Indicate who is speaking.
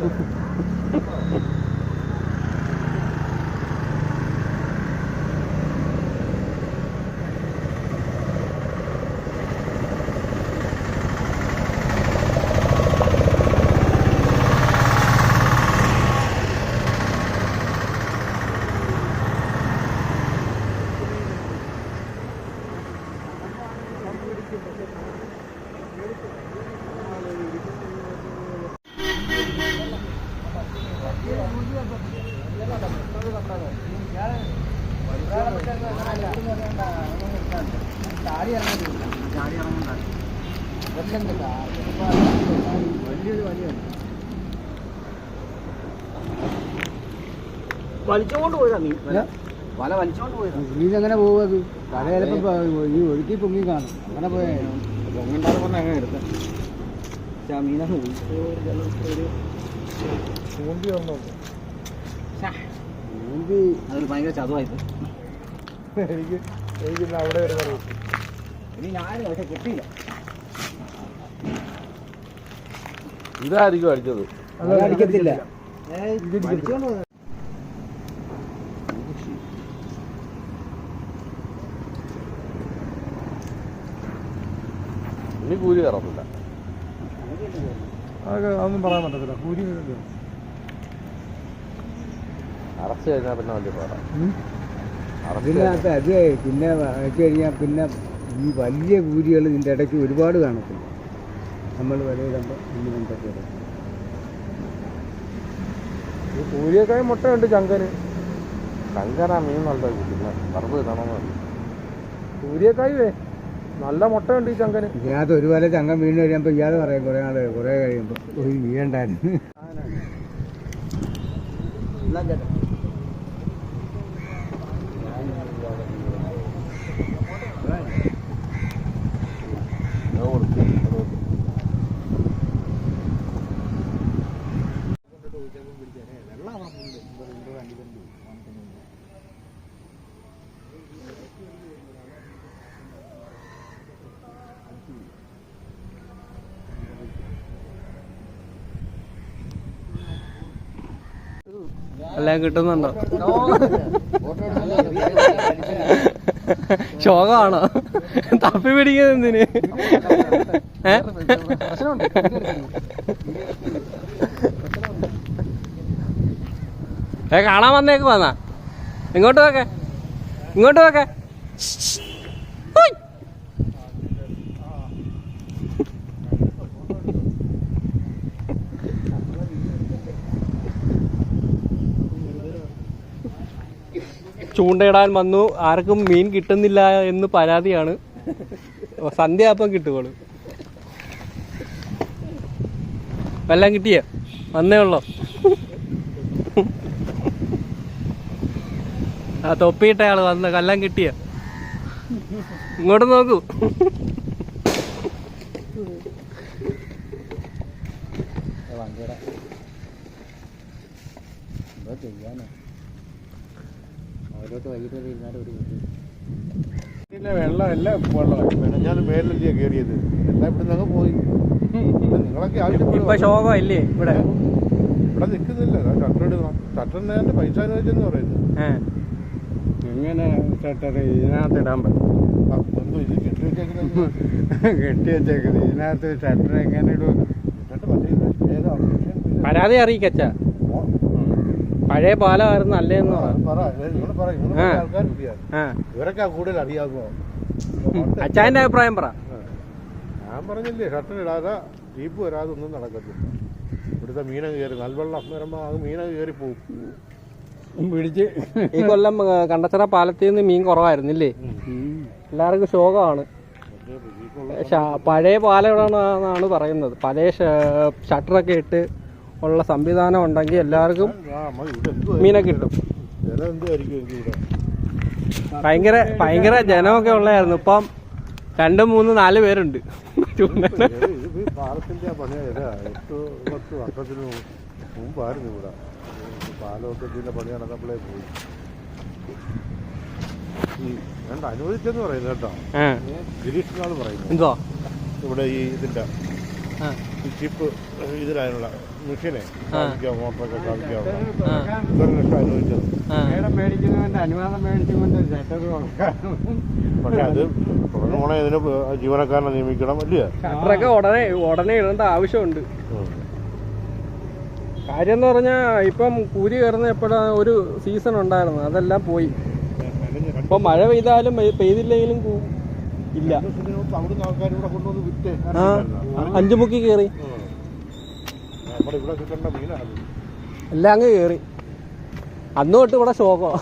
Speaker 1: Thank you. ചാടി ഇറങ്ങുന്നുണ്ട്
Speaker 2: ചാടി ഇറങ്ങണ്ട
Speaker 1: വലിയൊരു വലിയാണ്
Speaker 2: വലിച്ചുകൊണ്ട് പോയതാ. വല വലിച്ചുകൊണ്ട് പോയതാ
Speaker 1: എങ്ങനെ പോകുന്നത് കട ചിലപ്പോ ഈ ഒഴുക്കി പൊങ്ങി കാണും. അങ്ങനെ പോയാ
Speaker 2: പൊങ്ങണ്ടാതെ പറഞ്ഞ അങ്ങനെ എടുക്കാം പക്ഷെ ആ മീനങ്ങ് ഒരു
Speaker 1: ചൂണ്ടി വന്നു
Speaker 2: അതൊരു ഭയങ്കര ചതുവായത്
Speaker 1: എനിക്ക് എനിക്ക് അവിടെ വരെ
Speaker 2: ഇനി ഞാൻ പക്ഷെ കിട്ടിയില്ല.
Speaker 3: ഇതായിരിക്കും അടിച്ചത്.
Speaker 1: അടിക്കത്തില്ല.
Speaker 3: ഇനി കൂലി കയറത്തില്ല.
Speaker 1: അതൊക്കെ അതൊന്നും പറയാൻ പറ്റത്തില്ല. കൂലി
Speaker 3: അറസ്റ്റ് കഴിഞ്ഞാൽ പിന്നെ വലിയ
Speaker 1: ഇതിനകത്ത് അത് പിന്നെ വെച്ച് കഴിഞ്ഞാൽ പിന്നെ ഈ വലിയ കൂലികൾ ഇതിന്റെ ഇടയ്ക്ക് ഒരുപാട് കാണത്തില്ല. നമ്മൾ വിലയിടുമ്പോൾ ഇന്ന് എന്തൊക്കെ
Speaker 3: കൂലിയൊക്കെ മുട്ടയുണ്ട് ചങ്കന് ചങ്കനാ മീൻ നല്ല കിട്ടുന്നത് പറമ്പ് തിന്നണമെന്ന് കൂലിയൊക്കെ നല്ല മുട്ടയുണ്ട് ഈ ചങ്കന്
Speaker 1: ഇതിനകത്ത് ഒരു വല ചങ്കം വീണ് കഴിയുമ്പോൾ ഇയാൾ പറയും കുറേ നാൾ കുറേ കഴിയുമ്പോൾ ഒരു വീണ്ടായിരുന്നു
Speaker 2: എല്ലാം ചേട്ടാ
Speaker 3: അത് കൊടുത്ത് അത് കൊടുത്ത്.
Speaker 4: എല്ലാം കിട്ടുന്നുണ്ടോ? ശോകമാണോ? തപ്പി പിടിക്കുന്നത് എന്തിന്? ഏ? ഏ കാണാൻ വന്നേക്ക് വന്നാ. ഇങ്ങോട്ട് വെക്കേ ഇങ്ങോട്ട് വെക്കെ ചൂണ്ടയിടാൻ വന്നു. ആർക്കും മീൻ കിട്ടുന്നില്ല എന്ന് പരാതിയാണ്. സന്ധ്യ അപ്പം കിട്ടുകയുള്ളു വെള്ളം കിട്ടിയ? വന്നേ ഉള്ളോ? ആ തൊപ്പിയിട്ട ആൾ വന്ന് കല്ലം കിട്ടിയ? ഇങ്ങോട്ട് നോക്കൂ.
Speaker 2: ചെയ്യാനോ? ഓരോരുത്തർ വൈകിട്ട് വരെ ഇരുന്നാലും ഒരു ബുദ്ധിമുട്ട്
Speaker 3: വെള്ളം എല്ലാം വെള്ളമായി ഞാൻ മേലല്ലേ കയറിയത് എല്ലാം ഇവിടെ നിന്ന് പോയി. നിങ്ങളൊക്കെ
Speaker 4: ഇപ്പൊ
Speaker 3: ആവശ്യപ്പെടുക
Speaker 4: ശോകം ഇല്ലേ ഇവിടെ?
Speaker 3: ഇവിടെ നിൽക്കുന്നില്ല. ഷട്ടർ ഷട്ടറിന് എന്റെ പൈസ അനുവദിച്ചെന്ന് പറയുന്നു.
Speaker 1: എങ്ങനെ ഷട്ടർ ഇതിനകത്ത് ഇടാൻ പറ്റും
Speaker 3: കെട്ടി വെച്ചേക്കുന്നത്
Speaker 1: ഇതിനകത്ത് ഷട്ടർ എങ്ങനെ ഇടും?
Speaker 4: പരാതി അറിയിക്കച്ച. പഴയ പാലമായിരുന്നു അല്ലേന്ന്
Speaker 3: ഇവരൊക്കെ കൂടുതൽ അറിയാമോ
Speaker 4: അച്ചായന്റെ അഭിപ്രായം പറ.
Speaker 3: ഞാൻ പറഞ്ഞില്ലേ ഷട്ടർ ഇടാതെ ജീപ്പ് വരാതെ ഒന്നും നടക്കത്തില്ല. ഇവിടുത്തെ മീന കയറി നൽവെള്ളം വരുമ്പോ അത് മീന കയറി പോകും
Speaker 1: പിടിച്ച്.
Speaker 4: ഈ കൊല്ലം കണ്ടച്ചറ പാലത്തിൽ നിന്ന് മീൻ കുറവായിരുന്നില്ലേ? എല്ലാവർക്കും ശോകമാണ്. പഴയ പാലം പാലമാണെന്നാണ് പറയുന്നത്. പഴയ ഷട്ടറൊക്കെ ഇട്ട് ഉള്ള സംവിധാനം ഉണ്ടെങ്കിൽ എല്ലാവർക്കും മീനെ കിട്ടും. ഭയങ്കര ഭയങ്കര ജനമൊക്കെ ഉള്ളതായിരുന്നു. ഇപ്പം രണ്ടും മൂന്ന് നാല് പേരുണ്ട്.
Speaker 3: പാലത്തിന്റെ ആ പണിയായത് എട്ട് പത്ത് വർഷത്തിന് മുമ്പായിരുന്നു ഇവിടെ ഈ പാലമൊക്കെ ഇതിന്റെ പണി നടന്നപ്പോഴേ പോയി രണ്ട് അനുവദിച്ചെന്ന് പറയുന്നത് കേട്ടോ. ഗിരീഷ് പറയുന്നു.
Speaker 4: എന്തോ?
Speaker 3: ഇവിടെ ഈ ഇതിന്റെ ചിപ്പ് ഇതിലായുള്ള മെഷീനെ സ്ഥാപിക്കാം മോട്ടറൊക്കെ ലക്ഷം അനുവദിച്ചത്
Speaker 1: അനുവാദം മേടിച്ചുകൊണ്ട് ഷട്ടർ
Speaker 3: പക്ഷെ അത് ഉടനെ ഇതിന് ജീവനക്കാരനെ നിയമിക്കണം അല്ലേ?
Speaker 4: ഷട്ടറൊക്കെ ഉടനെ ഉടനെ ഇടേണ്ട ആവശ്യമുണ്ട്. കാര്യം എന്ന് പറഞ്ഞാൽ ഇപ്പം കൂലി കയറുന്ന എപ്പോഴാണ് ഒരു സീസൺ ഉണ്ടായിരുന്നു അതെല്ലാം പോയി. ഇപ്പൊ മഴ പെയ്താലും പെയ്- പെയ്തില്ലെങ്കിലും കൂ- ഇല്ല. ആ അഞ്ചു മുക്കി കയറി എല്ലാം അങ്ങ് കേറി. അന്ന് തൊട്ട് ഇവിടെ ശോകമാണ്